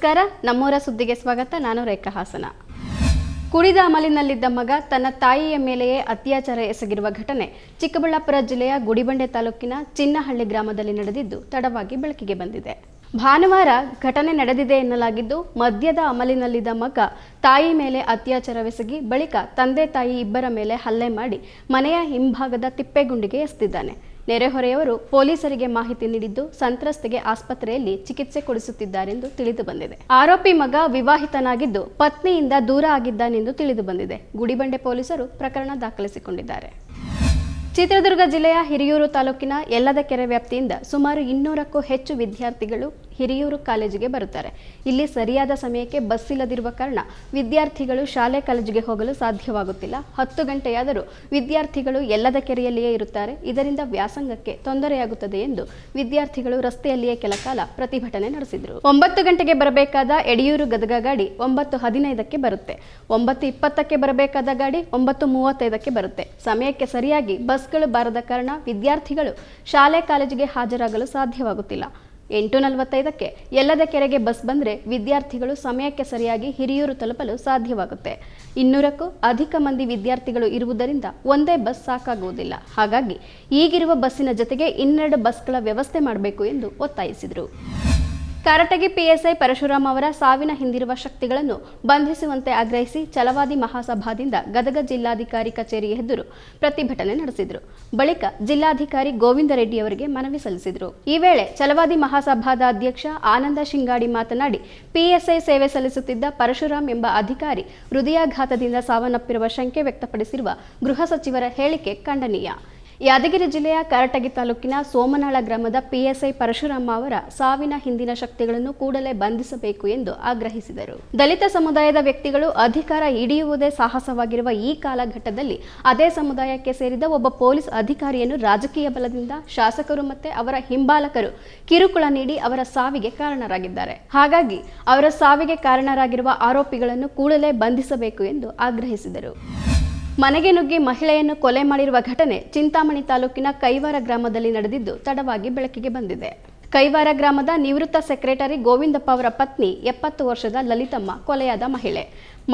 ನಮಸ್ಕಾರ. ನಮ್ಮೂರ ಸುದ್ದಿಗೆ ಸ್ವಾಗತ. ನಾನು ರೇಖಾ ಹಾಸನ. ಕುಡಿದ ಅಮಲಿನಲ್ಲಿದ್ದ ಮಗ ತನ್ನ ತಾಯಿಯ ಮೇಲೆಯೇ ಅತ್ಯಾಚಾರ ಎಸಗಿರುವ ಘಟನೆ ಚಿಕ್ಕಬಳ್ಳಾಪುರ ಜಿಲ್ಲೆಯ ಗುಡಿಬಂಡೆ ತಾಲೂಕಿನ ಚಿನ್ನಹಳ್ಳಿ ಗ್ರಾಮದಲ್ಲಿ ನಡೆದಿದ್ದು, ತಡವಾಗಿ ಬೆಳಕಿಗೆ ಬಂದಿದೆ. ಭಾನುವಾರ ಘಟನೆ ನಡೆದಿದೆ ಎನ್ನಲಾಗಿದ್ದು, ಮದ್ಯದ ಅಮಲಿನಲ್ಲಿದ್ದ ಮಗ ತಾಯಿ ಮೇಲೆ ಅತ್ಯಾಚಾರವೆಸಗಿ ಬಳಿಕ ತಂದೆ ತಾಯಿ ಇಬ್ಬರ ಮೇಲೆ ಹಲ್ಲೆ ಮಾಡಿ ಮನೆಯ ಹಿಂಭಾಗದ ತಿಪ್ಪೆಗುಂಡಿಗೆ ಎಸೆದಿದ್ದಾನೆ ನೆರೆಹೊರೆಯವರು ಪೊಲೀಸರಿಗೆ ಮಾಹಿತಿ ನೀಡಿದ್ದು ಸಂತ್ರಸ್ತೆಗೆ ಆಸ್ಪತ್ರೆಯಲ್ಲಿ ಚಿಕಿತ್ಸೆ ಕೊಡಿಸುತ್ತಿದ್ದಾರೆಂದು ತಿಳಿದು ಬಂದಿದೆ. ಆರೋಪಿ ಮಗ ವಿವಾಹಿತನಾಗಿದ್ದು ಪತ್ನಿಯಿಂದ ದೂರ ಆಗಿದ್ದಾನೆಂದು ತಿಳಿದು ಬಂದಿದೆ. ಗುಡಿಬಂಡೆ ಪೊಲೀಸರು ಪ್ರಕರಣ ದಾಖಲಿಸಿಕೊಂಡಿದ್ದಾರೆ. ಚಿತ್ರದುರ್ಗ ಜಿಲ್ಲೆಯ ಹಿರಿಯೂರು ತಾಲೂಕಿನ ಎಲ್ಲದ ಕೆರೆ ವ್ಯಾಪ್ತಿಯಿಂದ ಸುಮಾರು ಇನ್ನೂರಕ್ಕೂ ಹೆಚ್ಚು ವಿದ್ಯಾರ್ಥಿಗಳು ಹಿರಿಯೂರು ಕಾಲೇಜಿಗೆ ಬರುತ್ತಾರೆ. ಇಲ್ಲಿ ಸರಿಯಾದ ಸಮಯಕ್ಕೆ ಬಸ್ ಇಲ್ಲದಿರುವ ಕಾರಣ ವಿದ್ಯಾರ್ಥಿಗಳು ಶಾಲೆ ಕಾಲೇಜಿಗೆ ಹೋಗಲು ಸಾಧ್ಯವಾಗುತ್ತಿಲ್ಲ. ಹತ್ತು ಗಂಟೆಯಾದರೂ ವಿದ್ಯಾರ್ಥಿಗಳು ಎಲ್ಲದ ಕೆರೆಯಲ್ಲಿಯೇ ಇರುತ್ತಾರೆ. ಇದರಿಂದ ವ್ಯಾಸಂಗಕ್ಕೆ ತೊಂದರೆಯಾಗುತ್ತದೆ ಎಂದು ವಿದ್ಯಾರ್ಥಿಗಳು ರಸ್ತೆಯಲ್ಲಿಯೇ ಕೆಲಕಾಲ ಪ್ರತಿಭಟನೆ ನಡೆಸಿದರು. ಒಂಬತ್ತು ಗಂಟೆಗೆ ಬರಬೇಕಾದ ಎಡಿಯೂರು ಗದಗ ಗಾಡಿ ಒಂಬತ್ತು ಹದಿನೈದಕ್ಕೆ ಬರುತ್ತೆ. ಒಂಬತ್ತು ಇಪ್ಪತ್ತಕ್ಕೆ ಬರಬೇಕಾದ ಗಾಡಿ ಒಂಬತ್ತು ಮೂವತ್ತೈದಕ್ಕೆ ಬರುತ್ತೆ. ಸಮಯಕ್ಕೆ ಸರಿಯಾಗಿ ಬಸ್ಗಳು ಬಾರದ ಕಾರಣ ವಿದ್ಯಾರ್ಥಿಗಳು ಶಾಲೆ ಕಾಲೇಜಿಗೆ ಹಾಜರಾಗಲು ಸಾಧ್ಯವಾಗುತ್ತಿಲ್ಲ. ಎಂಟು ನಲವತ್ತೈದಕ್ಕೆ ಎಲ್ಲದ ಕೆರೆಗೆ ಬಸ್ ಬಂದರೆ ವಿದ್ಯಾರ್ಥಿಗಳು ಸಮಯಕ್ಕೆ ಸರಿಯಾಗಿ ಹಿರಿಯೂರು ತಲುಪಲು ಸಾಧ್ಯವಾಗುತ್ತೆ. ಇನ್ನೂರಕ್ಕೂ ಅಧಿಕ ಮಂದಿ ವಿದ್ಯಾರ್ಥಿಗಳು ಇರುವುದರಿಂದ ಒಂದೇ ಬಸ್ ಸಾಕಾಗುವುದಿಲ್ಲ. ಹಾಗಾಗಿ ಈಗಿರುವ ಬಸ್ಸಿನ ಜೊತೆಗೆ ಇನ್ನೆರಡು ಬಸ್ಗಳ ವ್ಯವಸ್ಥೆ ಮಾಡಬೇಕು ಎಂದು ಒತ್ತಾಯಿಸಿದರು. ಕಾರಟಗಿ ಪಿಎಸ್ಐ ಪರಶುರಾಮ್ ಅವರ ಸಾವಿನ ಹಿಂದಿರುವ ಶಕ್ತಿಗಳನ್ನು ಬಂಧಿಸುವಂತೆ ಆಗ್ರಹಿಸಿ ಛಲವಾದಿ ಮಹಾಸಭಾದಿಂದ ಗದಗ ಜಿಲ್ಲಾಧಿಕಾರಿ ಕಚೇರಿ ಎದುರು ಪ್ರತಿಭಟನೆ ನಡೆಸಿದರು. ಬಳಿಕ ಜಿಲ್ಲಾಧಿಕಾರಿ ಗೋವಿಂದ ರೆಡ್ಡಿ ಅವರಿಗೆ ಮನವಿ ಸಲ್ಲಿಸಿದರು. ಈ ವೇಳೆ ಛಲವಾದಿ ಮಹಾಸಭಾದ ಅಧ್ಯಕ್ಷ ಆನಂದ ಶಿಂಗಾಡಿ ಮಾತನಾಡಿ, ಪಿಎಸ್ಐ ಸೇವೆ ಸಲ್ಲಿಸುತ್ತಿದ್ದ ಪರಶುರಾಮ್ ಎಂಬ ಅಧಿಕಾರಿ ಹೃದಯಾಘಾತದಿಂದ ಸಾವನ್ನಪ್ಪಿರುವ ಶಂಕೆ ವ್ಯಕ್ತಪಡಿಸಿರುವ ಗೃಹ ಸಚಿವರ ಹೇಳಿಕೆ ಖಂಡನೀಯ. ಯಾದಗಿರಿ ಜಿಲ್ಲೆಯ ಕರಟಗಿ ತಾಲೂಕಿನ ಸೋಮನಾಳ ಗ್ರಾಮದ ಪಿಎಸ್ಐ ಪರಶುರಾಮ ಅವರ ಸಾವಿನ ಹಿಂದಿನ ಶಕ್ತಿಗಳನ್ನು ಕೂಡಲೇ ಬಂಧಿಸಬೇಕು ಎಂದು ಆಗ್ರಹಿಸಿದರು. ದಲಿತ ಸಮುದಾಯದ ವ್ಯಕ್ತಿಗಳು ಅಧಿಕಾರ ಹಿಡಿಯುವುದೇ ಸಾಹಸವಾಗಿರುವ ಈ ಕಾಲಘಟ್ಟದಲ್ಲಿ ಅದೇ ಸಮುದಾಯಕ್ಕೆ ಸೇರಿದ ಒಬ್ಬ ಪೊಲೀಸ್ ಅಧಿಕಾರಿಯನ್ನು ರಾಜಕೀಯ ಬಲದಿಂದ ಶಾಸಕರು ಮತ್ತೆ ಅವರ ಹಿಂಬಾಲಕರು ಕಿರುಕುಳ ನೀಡಿ ಅವರ ಸಾವಿಗೆ ಕಾರಣರಾಗಿದ್ದಾರೆ. ಹಾಗಾಗಿ ಅವರ ಸಾವಿಗೆ ಕಾರಣರಾಗಿರುವ ಆರೋಪಿಗಳನ್ನು ಕೂಡಲೇ ಬಂಧಿಸಬೇಕು ಎಂದು ಆಗ್ರಹಿಸಿದರು. ಮನೆಗೆ ನುಗ್ಗಿ ಮಹಿಳೆಯನ್ನು ಕೊಲೆ ಮಾಡಿರುವ ಘಟನೆ ಚಿಂತಾಮಣಿ ತಾಲೂಕಿನ ಕೈವಾರ ಗ್ರಾಮದಲ್ಲಿ ನಡೆದಿದ್ದು ತಡವಾಗಿ ಬೆಳಕಿಗೆ ಬಂದಿದೆ. ಕೈವಾರ ಗ್ರಾಮದ ನಿವೃತ್ತ ಸೆಕ್ರೆಟರಿ ಗೋವಿಂದಪ್ಪ ಅವರ ಪತ್ನಿ ಎಪ್ಪತ್ತು ವರ್ಷದ ಲಲಿತಮ್ಮ ಕೊಲೆಯಾದ ಮಹಿಳೆ.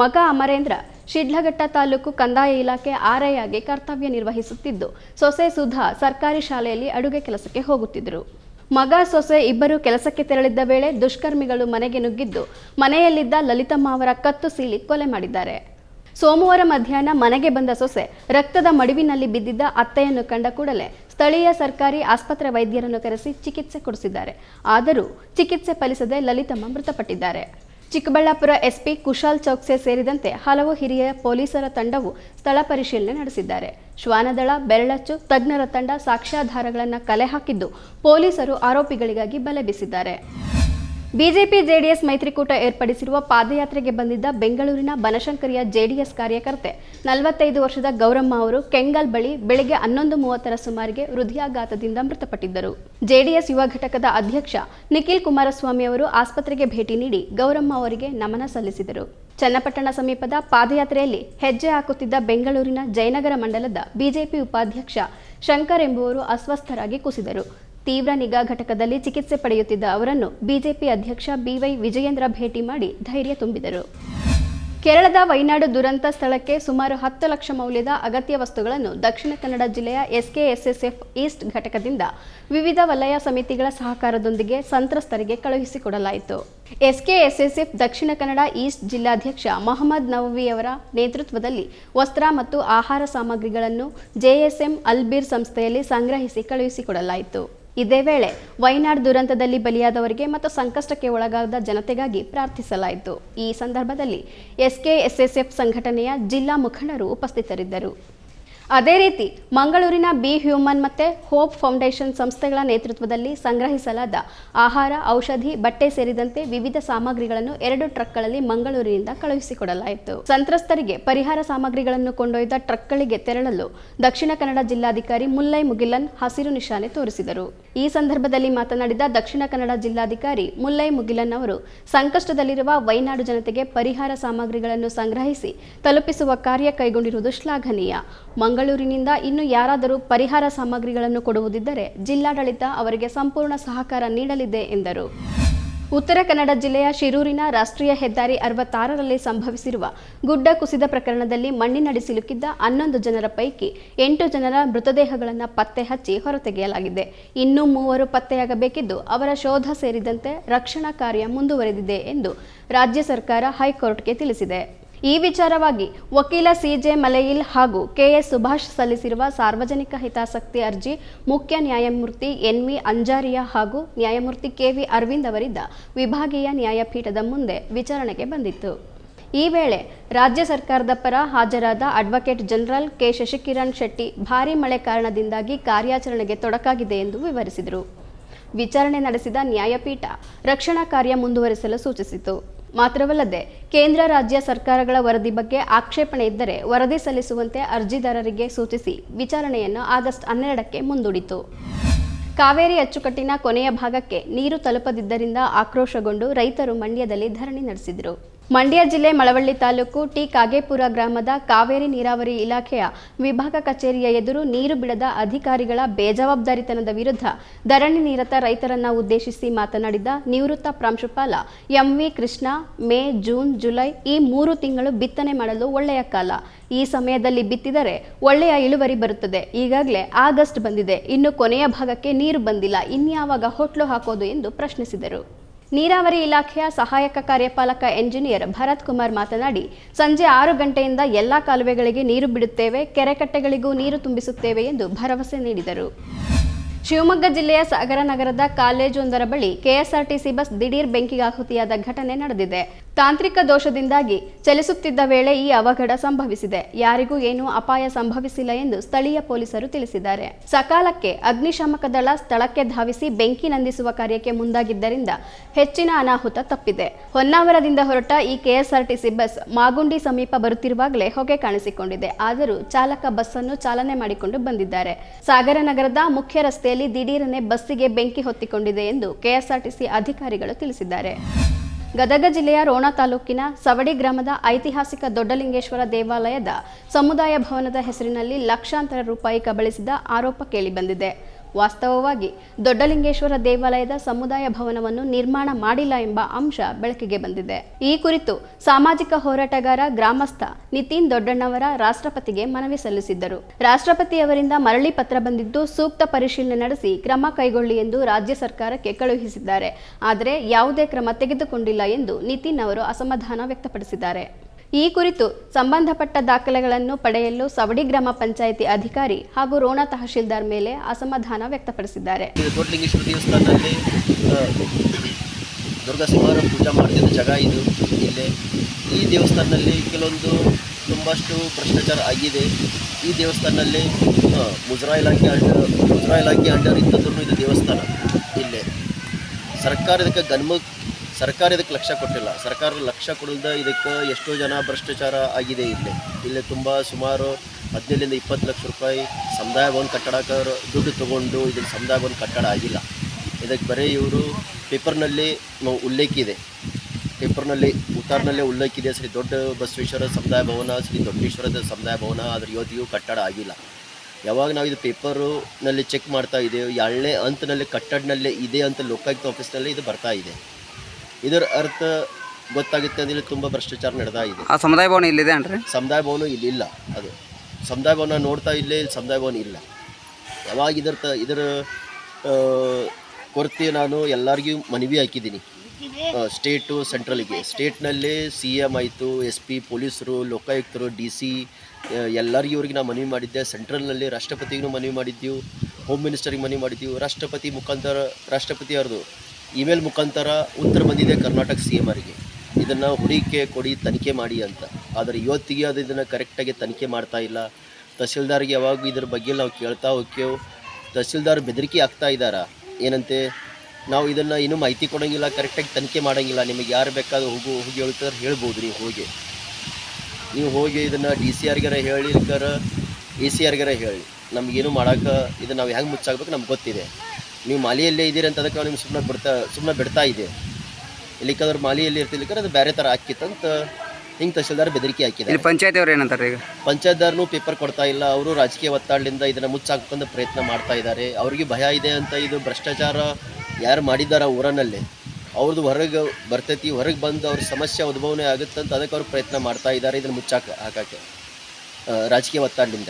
ಮಗ ಅಮರೇಂದ್ರ ಶಿಡ್ಲಘಟ್ಟ ತಾಲೂಕು ಕಂದಾಯ ಇಲಾಖೆ ಆರ್ಐಯಾಗಿ ಕರ್ತವ್ಯ ನಿರ್ವಹಿಸುತ್ತಿದ್ದು, ಸೊಸೆ ಸುಧಾ ಸರ್ಕಾರಿ ಶಾಲೆಯಲ್ಲಿ ಅಡುಗೆ ಕೆಲಸಕ್ಕೆ ಹೋಗುತ್ತಿದ್ದರು. ಮಗ ಸೊಸೆ ಇಬ್ಬರು ಕೆಲಸಕ್ಕೆ ತೆರಳಿದ್ದ ವೇಳೆ ದುಷ್ಕರ್ಮಿಗಳು ಮನೆಗೆ ನುಗ್ಗಿದ್ದು, ಮನೆಯಲ್ಲಿದ್ದ ಲಲಿತಮ್ಮ ಅವರ ಕತ್ತು ಸೀಳಿ ಕೊಲೆ ಮಾಡಿದ್ದಾರೆ. ಸೋಮವಾರ ಮಧ್ಯಾಹ್ನ ಮನೆಗೆ ಬಂದ ಸೊಸೆ ರಕ್ತದ ಮಡುವಿನಲ್ಲಿ ಬಿದ್ದಿದ್ದ ಅತ್ತೆಯನ್ನು ಕಂಡ ಕೂಡಲೇ ಸ್ಥಳೀಯ ಸರ್ಕಾರಿ ಆಸ್ಪತ್ರೆ ವೈದ್ಯರನ್ನು ಕರೆಸಿ ಚಿಕಿತ್ಸೆ ಕೊಡಿಸಿದ್ದಾರೆ. ಆದರೂ ಚಿಕಿತ್ಸೆ ಫಲಿಸದೆ ಲಲಿತಮ್ಮ ಮೃತಪಟ್ಟಿದ್ದಾರೆ. ಚಿಕ್ಕಬಳ್ಳಾಪುರ ಎಸ್ಪಿ ಕುಶಾಲ್ ಚೌಕ್ಸೆ ಸೇರಿದಂತೆ ಹಲವು ಹಿರಿಯ ಪೊಲೀಸರ ತಂಡವು ಸ್ಥಳ ಪರಿಶೀಲನೆ ನಡೆಸಿದ್ದಾರೆ. ಶ್ವಾನದಳ, ಬೆರಳಚ್ಚು, ತಜ್ಞರ ತಂಡ ಸಾಕ್ಷ್ಯಾಧಾರಗಳನ್ನು ಕಲೆ ಹಾಕಿದ್ದು ಪೊಲೀಸರು ಆರೋಪಿಗಳಿಗಾಗಿ ಬಲೆ ಬೀಸಿದ್ದಾರೆ. ಬಿಜೆಪಿ ಜೆಡಿಎಸ್ ಮೈತ್ರಿಕೂಟ ಏರ್ಪಡಿಸಿರುವ ಪಾದಯಾತ್ರೆಗೆ ಬಂದಿದ್ದ ಬೆಂಗಳೂರಿನ ಬನಶಂಕರಿಯ ಜೆಡಿಎಸ್ ಕಾರ್ಯಕರ್ತೆ. ನಲವತ್ತೈದು ವರ್ಷದ ಗೌರಮ್ಮ ಅವರು ಕೆಂಗಲ್ ಬಳಿ ಬೆಳಗ್ಗೆ ಹನ್ನೊಂದು ಮೂವತ್ತರ ಸುಮಾರಿಗೆ ಹೃದಯಾಘಾತದಿಂದ ಮೃತಪಟ್ಟಿದ್ದರು. ಜೆಡಿಎಸ್ ಯುವ ಘಟಕದ ಅಧ್ಯಕ್ಷ ನಿಖಿಲ್ ಕುಮಾರಸ್ವಾಮಿ ಅವರು ಆಸ್ಪತ್ರೆಗೆ ಭೇಟಿ ನೀಡಿ ಗೌರಮ್ಮ ಅವರಿಗೆ ನಮನ ಸಲ್ಲಿಸಿದರು. ಚನ್ನಪಟ್ಟಣ ಸಮೀಪದ ಪಾದಯಾತ್ರೆಯಲ್ಲಿ ಹೆಜ್ಜೆ ಹಾಕುತ್ತಿದ್ದ ಬೆಂಗಳೂರಿನ ಜಯನಗರ ಮಂಡಲದ ಬಿಜೆಪಿ ಉಪಾಧ್ಯಕ್ಷ ಶಂಕರ್ ಎಂಬುವರು ಅಸ್ವಸ್ಥರಾಗಿ ಕುಸಿದರು. ತೀವ್ರ ನಿಗಾ ಘಟಕದಲ್ಲಿ ಚಿಕಿತ್ಸೆ ಪಡೆಯುತ್ತಿದ್ದ ಅವರನ್ನು ಬಿಜೆಪಿ ಅಧ್ಯಕ್ಷ ಬಿವೈ ವಿಜಯೇಂದ್ರ ಭೇಟಿ ಮಾಡಿ ಧೈರ್ಯ ತುಂಬಿದರು. ಕೇರಳದ ವೈನಾಡು ದುರಂತ ಸ್ಥಳಕ್ಕೆ ಸುಮಾರು ಹತ್ತು ಲಕ್ಷ ಮೌಲ್ಯದ ಅಗತ್ಯ ವಸ್ತುಗಳನ್ನು ದಕ್ಷಿಣ ಕನ್ನಡ ಜಿಲ್ಲೆಯ ಎಸ್ಕೆಎಸ್ಎಸ್ಎಫ್ ಈಸ್ಟ್ ಘಟಕದಿಂದ ವಿವಿಧ ವಲಯ ಸಮಿತಿಗಳ ಸಹಕಾರದೊಂದಿಗೆ ಸಂತ್ರಸ್ತರಿಗೆ ಕಳುಹಿಸಿಕೊಡಲಾಯಿತು. ಎಸ್ಕೆಎಸ್ಎಸ್ಎಫ್ ದಕ್ಷಿಣ ಕನ್ನಡ ಈಸ್ಟ್ ಜಿಲ್ಲಾಧ್ಯಕ್ಷ ಮೊಹಮ್ಮದ್ ನವವಿಯವರ ನೇತೃತ್ವದಲ್ಲಿ ವಸ್ತ್ರ ಮತ್ತು ಆಹಾರ ಸಾಮಗ್ರಿಗಳನ್ನು ಜೆಎಸ್ಎಂ ಅಲ್ಬೀರ್ ಸಂಸ್ಥೆಯಲ್ಲಿ ಸಂಗ್ರಹಿಸಿ ಕಳುಹಿಸಿಕೊಡಲಾಯಿತು. ಇದೇ ವೇಳೆ ವೈನಾಡ್ ದುರಂತದಲ್ಲಿ ಬಲಿಯಾದವರಿಗೆ ಮತ್ತು ಸಂಕಷ್ಟಕ್ಕೆ ಒಳಗಾದ ಜನತೆಗಾಗಿ ಪ್ರಾರ್ಥಿಸಲಾಯಿತು. ಈ ಸಂದರ್ಭದಲ್ಲಿ ಎಸ್ಕೆಎಸ್ಎಸ್ಎಫ್ ಸಂಘಟನೆಯ ಜಿಲ್ಲಾ ಮುಖಂಡರು ಉಪಸ್ಥಿತರಿದ್ದರು. ಅದೇ ರೀತಿ ಮಂಗಳೂರಿನ ಬಿ ಹ್ಯೂಮನ್ ಮತ್ತು ಹೋಪ್ ಫೌಂಡೇಶನ್ ಸಂಸ್ಥೆಗಳ ನೇತೃತ್ವದಲ್ಲಿ ಸಂಗ್ರಹಿಸಲಾದ ಆಹಾರ, ಔಷಧಿ, ಬಟ್ಟೆ ಸೇರಿದಂತೆ ವಿವಿಧ ಸಾಮಗ್ರಿಗಳನ್ನು ಎರಡು ಟ್ರಕ್ಗಳಲ್ಲಿ ಮಂಗಳೂರಿನಿಂದ ಕಳುಹಿಸಿಕೊಡಲಾಯಿತು. ಸಂತ್ರಸ್ತರಿಗೆ ಪರಿಹಾರ ಸಾಮಗ್ರಿಗಳನ್ನು ಕೊಂಡೊಯ್ದ ಟ್ರಕ್ಗಳಿಗೆ ತೆರಳಲು ದಕ್ಷಿಣ ಕನ್ನಡ ಜಿಲ್ಲಾಧಿಕಾರಿ ಮುಲ್ಲೈ ಮುಗಿಲನ್ ಹಸಿರು ನಿಶಾನೆ ತೋರಿಸಿದರು. ಈ ಸಂದರ್ಭದಲ್ಲಿ ಮಾತನಾಡಿದ ದಕ್ಷಿಣ ಕನ್ನಡ ಜಿಲ್ಲಾಧಿಕಾರಿ ಮುಲ್ಲೈ ಮುಗಿಲನ್ ಅವರು, ಸಂಕಷ್ಟದಲ್ಲಿರುವ ವೈನಾಡು ಜನತೆಗೆ ಪರಿಹಾರ ಸಾಮಗ್ರಿಗಳನ್ನು ಸಂಗ್ರಹಿಸಿ ತಲುಪಿಸುವ ಕಾರ್ಯ ಕೈಗೊಂಡಿರುವುದು ಶ್ಲಾಘನೀಯ. ಮಂಗಳೂರಿನಿಂದ ಇನ್ನು ಯಾರಾದರೂ ಪರಿಹಾರ ಸಾಮಗ್ರಿಗಳನ್ನು ಕೊಡುವುದಿದ್ದರೆ ಜಿಲ್ಲಾಡಳಿತ ಅವರಿಗೆ ಸಂಪೂರ್ಣ ಸಹಕಾರ ನೀಡಲಿದೆ ಎಂದರು. ಉತ್ತರ ಕನ್ನಡ ಜಿಲ್ಲೆಯ ಶಿರೂರಿನ ರಾಷ್ಟ್ರೀಯ ಹೆದ್ದಾರಿ ಅರವತ್ತಾರರಲ್ಲಿ ಸಂಭವಿಸಿರುವ ಗುಡ್ಡ ಕುಸಿದ ಪ್ರಕರಣದಲ್ಲಿ ಮಣ್ಣಿನಡಿ ಸಿಲುಕಿದ್ದ ಹನ್ನೊಂದು ಜನರ ಪೈಕಿ ಎಂಟು ಜನರ ಮೃತದೇಹಗಳನ್ನು ಪತ್ತೆ ಹಚ್ಚಿ ಹೊರತೆಗೆಯಲಾಗಿದೆ. ಇನ್ನೂ ಮೂವರು ಪತ್ತೆಯಾಗಬೇಕಿದ್ದು ಅವರ ಶೋಧ ಸೇರಿದಂತೆ ರಕ್ಷಣಾ ಕಾರ್ಯ ಮುಂದುವರೆದಿದೆ ಎಂದು ರಾಜ್ಯ ಸರ್ಕಾರ ಹೈಕೋರ್ಟ್ಗೆ ತಿಳಿಸಿದೆ. ಈ ವಿಚಾರವಾಗಿ ವಕೀಲ ಸಿಜೆ ಮಲೆಯಿಲ್ ಹಾಗೂ ಕೆಎಸ್ ಸುಭಾಷ್ ಸಲ್ಲಿಸಿರುವ ಸಾರ್ವಜನಿಕ ಹಿತಾಸಕ್ತಿ ಅರ್ಜಿ ಮುಖ್ಯ ನ್ಯಾಯಮೂರ್ತಿ ಎನ್ವಿ ಅಂಜಾರಿಯಾ ಹಾಗೂ ನ್ಯಾಯಮೂರ್ತಿ ಕೆವಿ ಅರವಿಂದ್ ಅವರಿದ್ದ ವಿಭಾಗೀಯ ನ್ಯಾಯಪೀಠದ ಮುಂದೆ ವಿಚಾರಣೆಗೆ ಬಂದಿತ್ತು. ಈ ವೇಳೆ ರಾಜ್ಯ ಸರ್ಕಾರದ ಪರ ಹಾಜರಾದ advocate general K. Shashikiran Shetty ಭಾರೀ ಮಳೆ ಕಾರಣದಿಂದಾಗಿ ಕಾರ್ಯಾಚರಣೆಗೆ ತೊಡಕಾಗಿದೆ ಎಂದು ವಿವರಿಸಿದರು. ವಿಚಾರಣೆ ನಡೆಸಿದ ನ್ಯಾಯಪೀಠ ರಕ್ಷಣಾ ಕಾರ್ಯ ಮುಂದುವರಿಸಲು ಸೂಚಿಸಿತು. ಮಾತ್ರವಲ್ಲದೆ ಕೇಂದ್ರ ರಾಜ್ಯ ಸರ್ಕಾರಗಳ ವರದಿ ಬಗ್ಗೆ ಆಕ್ಷೇಪಣೆ ಇದ್ದರೆ ವರದಿ ಸಲ್ಲಿಸುವಂತೆ ಅರ್ಜಿದಾರರಿಗೆ ಸೂಚಿಸಿ ವಿಚಾರಣೆಯನ್ನು ಆಗಸ್ಟ್ ಹನ್ನೆರಡಕ್ಕೆ ಮುಂದೂಡಿತು. ಕಾವೇರಿ ಅಚ್ಚುಕಟ್ಟಿನ ಕೊನೆಯ ಭಾಗಕ್ಕೆ ನೀರು ತಲುಪದಿದ್ದರಿಂದ ಆಕ್ರೋಶಗೊಂಡು ರೈತರು ಮಂಡ್ಯದಲ್ಲಿ ಧರಣಿ ನಡೆಸಿದರು. ಮಂಡ್ಯ ಜಿಲ್ಲೆ ಮಳವಳ್ಳಿ ತಾಲೂಕು ಟಿ ಕಾಗೇಪುರ ಗ್ರಾಮದ ಕಾವೇರಿ ನೀರಾವರಿ ಇಲಾಖೆಯ ವಿಭಾಗ ಕಚೇರಿಯ ಎದುರು ನೀರು ಬಿಡದ ಅಧಿಕಾರಿಗಳ ಬೇಜವಾಬ್ದಾರಿತನದ ವಿರುದ್ಧ ಧರಣಿ ನಿರತ ರೈತರನ್ನ ಉದ್ದೇಶಿಸಿ ಮಾತನಾಡಿದ ನಿವೃತ್ತ ಪ್ರಾಂಶುಪಾಲ MV Krishna, May, June, July ಈ ಮೂರು ತಿಂಗಳು ಬಿತ್ತನೆ ಮಾಡಲು ಒಳ್ಳೆಯ ಕಾಲ. ಈ ಸಮಯದಲ್ಲಿ ಬಿತ್ತಿದರೆ ಒಳ್ಳೆಯ ಇಳುವರಿ ಬರುತ್ತದೆ. ಈಗಾಗಲೇ ಆಗಸ್ಟ್ ಬಂದಿದೆ. ಇನ್ನು ಕೊನೆಯ ಭಾಗಕ್ಕೆ ನೀರು ಬಂದಿಲ್ಲ. ಇನ್ಯಾವಾಗ ಹೊಟ್ಲು ಹಾಕೋದು ಎಂದು ಪ್ರಶ್ನಿಸಿದರು. ನೀರಾವರಿ ಇಲಾಖೆಯ ಸಹಾಯಕ ಕಾರ್ಯಪಾಲಕ ಎಂಜಿನಿಯರ್ ಭರತ್ ಕುಮಾರ್ ಮಾತನಾಡಿ, ಸಂಜೆ ಆರು ಗಂಟೆಯಿಂದ ಎಲ್ಲಾ ಕಾಲುವೆಗಳಿಗೆ ನೀರು ಬಿಡುತ್ತೇವೆ, ಕೆರೆಕಟ್ಟೆಗಳಿಗೂ ನೀರು ತುಂಬಿಸುತ್ತೇವೆ ಎಂದು ಭರವಸೆ ನೀಡಿದರು. ಶಿವಮೊಗ್ಗ ಜಿಲ್ಲೆಯ ಸಾಗರ ನಗರದ ಕಾಲೇಜೊಂದರ ಬಳಿ ಕೆಎಸ್ಆರ್ಟಿಸಿ ಬಸ್ ದಿಢೀರ್ ಬೆಂಕಿಗಾಹುತಿಯಾದ ಘಟನೆ ನಡೆದಿದೆ. ತಾಂತ್ರಿಕ ದೋಷದಿಂದಾಗಿ ಚಲಿಸುತ್ತಿದ್ದ ವೇಳೆ ಈ ಅವಘಡ ಸಂಭವಿಸಿದೆ. ಯಾರಿಗೂ ಏನೂ ಅಪಾಯ ಸಂಭವಿಸಿಲ್ಲ ಎಂದು ಸ್ಥಳೀಯ ಪೊಲೀಸರು ತಿಳಿಸಿದ್ದಾರೆ. ಸಕಾಲಕ್ಕೆ ಅಗ್ನಿಶಾಮಕ ದಳ ಸ್ಥಳಕ್ಕೆ ಧಾವಿಸಿ ಬೆಂಕಿ ನಂದಿಸುವ ಕಾರ್ಯಕ್ಕೆ ಮುಂದಾಗಿದ್ದರಿಂದ ಹೆಚ್ಚಿನ ಅನಾಹುತ ತಪ್ಪಿದೆ. ಹೊನ್ನಾವರದಿಂದ ಹೊರಟ ಈ ಕೆಎಸ್ಆರ್ಟಿಸಿ ಬಸ್ ಮಾಗುಂಡಿ ಸಮೀಪ ಬರುತ್ತಿರುವಾಗಲೇ ಹೊಗೆ ಕಾಣಿಸಿಕೊಂಡಿದೆ. ಆದರೂ ಚಾಲಕ ಬಸ್ಸನ್ನು ಚಾಲನೆ ಮಾಡಿಕೊಂಡು ಬಂದಿದ್ದಾರೆ. ಸಾಗರ ನಗರದ ಮುಖ್ಯ ರಸ್ತೆಯಲ್ಲಿ ದಿಢೀರನೆ ಬಸ್ಸಿಗೆ ಬೆಂಕಿ ಹೊತ್ತಿಕೊಂಡಿದೆ ಎಂದು ಕೆಎಸ್ಆರ್ಟಿಸಿ ಅಧಿಕಾರಿಗಳು ತಿಳಿಸಿದ್ದಾರೆ. ಗದಗ ಜಿಲ್ಲೆಯ ರೋಣ ತಾಲೂಕಿನ ಸವಡಿ ಗ್ರಾಮದ ಐತಿಹಾಸಿಕ ದೊಡ್ಡಲಿಂಗೇಶ್ವರ ದೇವಾಲಯದ ಸಮುದಾಯ ಭವನದ ಹೆಸರಿನಲ್ಲಿ ಲಕ್ಷಾಂತರ ರೂಪಾಯಿ ಕಬಳಿಸಿದ ಆರೋಪ ಕೇಳಿಬಂದಿದೆ ವಾಸ್ತವವಾಗಿ ದೊಡ್ಡಲಿಂಗೇಶ್ವರ ದೇವಾಲಯದ ಸಮುದಾಯ ಭವನವನ್ನು ನಿರ್ಮಾಣ ಮಾಡಿಲ್ಲ ಎಂಬ ಅಂಶ ಬೆಳಕಿಗೆ ಬಂದಿದೆ. ಈ ಕುರಿತು ಸಾಮಾಜಿಕ ಹೋರಾಟಗಾರ ಗ್ರಾಮಸ್ಥ ನಿತಿನ್ ದೊಡ್ಡಣ್ಣವರ ರಾಷ್ಟ್ರಪತಿಗೆ ಮನವಿ ಸಲ್ಲಿಸಿದ್ದರು. ರಾಷ್ಟ್ರಪತಿಯವರಿಂದ ಮರಳಿ ಪತ್ರ ಬಂದಿದ್ದು ಸೂಕ್ತ ಪರಿಶೀಲನೆ ನಡೆಸಿ ಕ್ರಮ ಕೈಗೊಳ್ಳಿ ಎಂದು ರಾಜ್ಯ ಸರ್ಕಾರಕ್ಕೆ ಕಳುಹಿಸಿದ್ದಾರೆ. ಆದರೆ ಯಾವುದೇ ಕ್ರಮ ತೆಗೆದುಕೊಂಡಿಲ್ಲ ಎಂದು ನಿತಿನ್ ಅವರು ಅಸಮಾಧಾನ ವ್ಯಕ್ತಪಡಿಸಿದ್ದಾರೆ. ಈ ಕುರಿತು ಸಂಬಂಧಪಟ್ಟ ದಾಖಲೆಗಳನ್ನು ಪಡೆಯಲು ಸವಡಿ ಗ್ರಾಮ ಪಂಚಾಯಿತಿ ಅಧಿಕಾರಿ ಹಾಗೂ ರೋಣ ತಹಶೀಲ್ದಾರ್ ಮೇಲೆ ಅಸಮಾಧಾನ ವ್ಯಕ್ತಪಡಿಸಿದ್ದಾರೆ. ದೇವಸ್ಥಾನದಲ್ಲಿ ದುರ್ಗಾ ಸುಮಾರು ಪೂಜೆ ಮಾಡ್ತಿದ್ದ ಜಾಗ ಇದು ಇಲ್ಲಿ. ಈ ದೇವಸ್ಥಾನದಲ್ಲಿ ಕೆಲವೊಂದು ತುಂಬಷ್ಟು ಭ್ರಷ್ಟಾಚಾರ ಆಗಿದೆ. ಈ ದೇವಸ್ಥಾನದಲ್ಲಿ ಮುಜರಾ ಇಲಾಖೆ ಅಂಡರ್ ಮುಜರಾ ಇಲಾಖೆ ಅಂಡರ್ ಇದ್ದದ್ರೂ ಇದು ದೇವಸ್ಥಾನ ಇಲ್ಲಿ. ಸರ್ಕಾರ ಇದಕ್ಕೆ ಗನ್ಮ ಸರ್ಕಾರ ಇದಕ್ಕೆ ಲಕ್ಷ್ಯ ಕೊಟ್ಟಿಲ್ಲ. ಸರ್ಕಾರ ಲಕ್ಷ್ಯ ಕೊಡಲ್ದ ಇದಕ್ಕೆ ಎಷ್ಟೋ ಜನ ಭ್ರಷ್ಟಾಚಾರ ಆಗಿದೆ ಇಲ್ಲಿ. ಇಲ್ಲಿ ತುಂಬ ಸುಮಾರು ಹದಿನೈದರಿಂದ ಇಪ್ಪತ್ತು ಲಕ್ಷ ರೂಪಾಯಿ ಸಮುದಾಯ ಭವನ ಕಟ್ಟಡಕ್ಕೆ ದುಡ್ಡು ತೊಗೊಂಡು ಇದಕ್ಕೆ ಸಮುದಾಯ ಭವನ ಕಟ್ಟಡ ಆಗಿಲ್ಲ. ಇದಕ್ಕೆ ಬರೀ ಇವರು ಪೇಪರ್ನಲ್ಲಿ ಉಲ್ಲೇಖಿದೆ ಪೇಪರ್ನಲ್ಲಿ, ಉತ್ತಾರ್ನಲ್ಲೇ ಉಲ್ಲೇಖ ಇದೆ. ಶ್ರೀ ದೊಡ್ಡ ಬಸವೇಶ್ವರ ಸಮುದಾಯ ಭವನ, ಶ್ರೀ ದೊಡ್ಡೇಶ್ವರದ ಸಮುದಾಯ ಭವನ, ಅದ್ರ ಇವತ್ತಿಗೂ ಕಟ್ಟಡ ಆಗಿಲ್ಲ. ಯಾವಾಗ ನಾವು ಇದು ಪೇಪರ್ನಲ್ಲಿ ಚೆಕ್ ಮಾಡ್ತಾ ಇದ್ದೇವೆ ಎರಡನೇ ಹಂತನಲ್ಲಿ ಕಟ್ಟಡನಲ್ಲೇ ಇದೆ ಅಂತ ಲೋಕಾಯುಕ್ತ ಆಫೀಸ್ನಲ್ಲಿ ಇದು ಬರ್ತಾ ಇದೆ. ಇದರ ಅರ್ಥ ಗೊತ್ತಾಗುತ್ತೆ ಅಂದ್ರೆ ತುಂಬ ಭ್ರಷ್ಟಾಚಾರ ನಡೆದಾ ಇದೆ. ಆ ಸಮುದಾಯ ಭವನ ಇಲ್ಲಿದೆ ಅನ್ರಿ ಸಮುದಾಯ ಭವನ ಇಲ್ಲಿ ಇಲ್ಲ ಅದು. ಸಮುದಾಯ ಭವನ ನೋಡ್ತಾ ಇಲ್ಲೇ ಇಲ್ಲಿ ಸಮುದಾಯ ಭವನ ಇಲ್ಲ. ಯಾವಾಗ ಇದರ ತ ಇದರ ಆ, ಕೊರತೆ ನಾನು ಎಲ್ಲರಿಗೂ ಮನವಿ ಹಾಕಿದ್ದೀನಿ. ಸ್ಟೇಟು ಸೆಂಟ್ರಲಿಗೆ. ಸ್ಟೇಟ್ನಲ್ಲಿ ಸಿ ಎಂ ಆಯಿತು ಎಸ್ ಪಿ ಪೊಲೀಸರು ಲೋಕಾಯುಕ್ತರು ಡಿ ಸಿ ಎಲ್ಲರಿಗೂ ಇವ್ರಿಗೆ ನಾನು ಮನವಿ ಮಾಡಿದ್ದೆ. ಸೆಂಟ್ರಲ್ನಲ್ಲಿ ರಾಷ್ಟ್ರಪತಿಗೂ ಮನವಿ ಮಾಡಿದ್ದೆವು. ಹೋಮ್ ಮಿನಿಸ್ಟರಿಗೆ ಮನವಿ ಮಾಡಿದ್ದೆವು. ರಾಷ್ಟ್ರಪತಿ ಮುಖಾಂತರ ರಾಷ್ಟ್ರಪತಿ ಅವ್ರದ್ದು ಇಮೇಲ್ ಮುಖಾಂತರ ಉತ್ತರ ಬಂದಿದೆ ಕರ್ನಾಟಕ ಸಿ ಎಂ ಅವರಿಗೆ. ಇದನ್ನು ಹುಡುಕೆ ಕೊಡಿ, ತನಿಖೆ ಮಾಡಿ ಅಂತ. ಆದರೆ ಇವತ್ತಿಗೆ ಅದು ಇದನ್ನು ಕರೆಕ್ಟಾಗಿ ತನಿಖೆ ಮಾಡ್ತಾ ಇಲ್ಲ. ತಹಸೀಲ್ದಾರ್ಗೆ ಯಾವಾಗ ಇದ್ರ ಬಗ್ಗೆ ನಾವು ಕೇಳ್ತಾ ಹೋಗ್ಯೋ ತಹಸೀಲ್ದಾರ್ ಬೆದರಿಕೆ ಆಗ್ತಾ ಇದ್ದಾರಾ? ಏನಂತೆ? ನಾವು ಇದನ್ನು ಇನ್ನೂ ಮಾಹಿತಿ ಕೊಡೋಂಗಿಲ್ಲ ಕರೆಕ್ಟಾಗಿ ತನಿಖೆ ಮಾಡೋಂಗಿಲ್ಲ. ನಿಮಗೆ ಯಾರು ಬೇಕಾದ್ರೂ ಹೋಗು, ಹೋಗಿ ಹೇಳ್ತಾರೆ, ಹೇಳ್ಬೋದು ನೀವು ಹೋಗಿ. ನೀವು ಹೋಗಿ ಇದನ್ನು ಡಿ ಸಿ ಆರ್ಗಾರ ಹೇಳಿ ಇಲ್ಕರ ಎ ಸಿ ಆರ್ಗಾರ ಹೇಳಿ. ನಮಗೇನು ಮಾಡೋಕೆ, ಇದನ್ನು ನಾವು ಹೆಂಗೆ ಮುಚ್ಚಾಕ್ಬೇಕು ನಮ್ಗೆ ಗೊತ್ತಿದೆ. ನೀವು ಮಾಲಿಯಲ್ಲೇ ಇದ್ದೀರಿ ಅಂತ ಅದಕ್ಕೆ ನಿಮ್ಗೆ ಸುಮ್ಮನೆ ಬಿಡ್ತಾ ಸುಮ್ಮನೆ ಬಿಡ್ತಾ ಇದೆ ಇಲ್ಲಿಕ್ಕಾದ್ರೆ ಮಾಲಿಯಲ್ಲಿ ಇರ್ತಿಲ್ಲಿಕ್ಕರೆ ಅದು ಬೇರೆ ಥರ ಹಾಕಿತ್ತಂತ ಹಿಂಗೆ ತಹಸೀಲ್ದಾರ್ ಬೆದರಿಕೆ ಹಾಕಿದ್ದಾರೆ. ಇಲ್ಲಿ ಪಂಚಾಯತಿ ಅವ್ರು ಏನಂತಾರೆ ಈಗ? ಪಂಚಾಯತ್ದಾರನು ಪೇಪರ್ ಕೊಡ್ತಾ ಇಲ್ಲ ಅವರು ರಾಜಕೀಯ ಒತ್ತಾಳಿಂದ ಇದನ್ನು ಮುಚ್ಚಾಕಂತ ಪ್ರಯತ್ನ ಮಾಡ್ತಾ ಇದ್ದಾರೆ. ಅವ್ರಿಗೆ ಭಯ ಇದೆ ಅಂತ ಇದು ಭ್ರಷ್ಟಾಚಾರ ಯಾರು ಮಾಡಿದ್ದಾರೆ ಊರನಲ್ಲಿ. ಅವ್ರದ್ದು ಹೊರಗೆ ಬರ್ತೈತಿ ಹೊರಗೆ ಬಂದು ಅವ್ರ ಸಮಸ್ಯೆ ಉದ್ಭವನೆ ಆಗುತ್ತೆ ಅಂತ ಅದಕ್ಕೆ ಅವ್ರು ಪ್ರಯತ್ನ ಮಾಡ್ತಾ ಇದ್ದಾರೆ ಇದನ್ನು ಮುಚ್ಚಾಕ ಹಾಕಕ್ಕೆ. ಆ, ರಾಜಕೀಯ ಒತ್ತಡದಿಂದ.